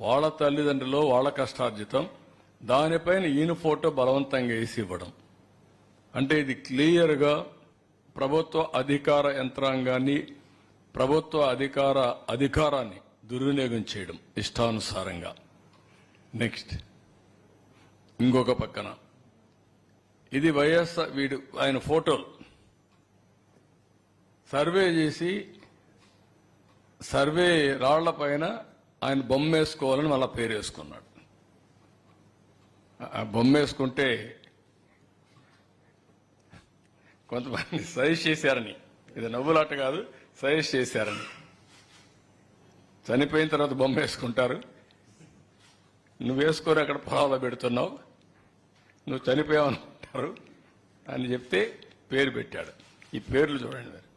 వాళ్ళ తల్లిదండ్రులు వాళ్ళ కష్టార్జితం దానిపైన ఈయన ఫోటో బలవంతంగా వేసి ఇవ్వడం. అంటే ఇది క్లియర్గా ప్రభుత్వ అధికార యంత్రాంగాన్ని ప్రభుత్వ అధికార అధికారాన్ని దుర్వినియోగం చేయడం ఇష్టానుసారంగా. నెక్స్ట్ ఇంకొక పక్కన. ఇది వైఎస్ఆర్ వీడు ఆయన ఫోటోలు. సర్వే చేసి సర్వే రాళ్ళ పైన ఆయన బొమ్మ వేసుకోవాలని మళ్ళా పేరు వేసుకున్నాడు. ఆ బొమ్మ వేసుకుంటే కొంతమంది సజెస్ట్ చేశారని. ఇది నవ్వులాట కాదు సజెస్ట్ చేశారని. చనిపోయిన తర్వాత బొమ్మ వేసుకుంటారు. నువ్వు వేసుకొని అక్కడ పొలాలో పెడుతున్నావు. నువ్వు చనిపోయావనుకుంటారు అని చెప్తే పేరు పెట్టాడు. ఈ పేర్లు చూడండి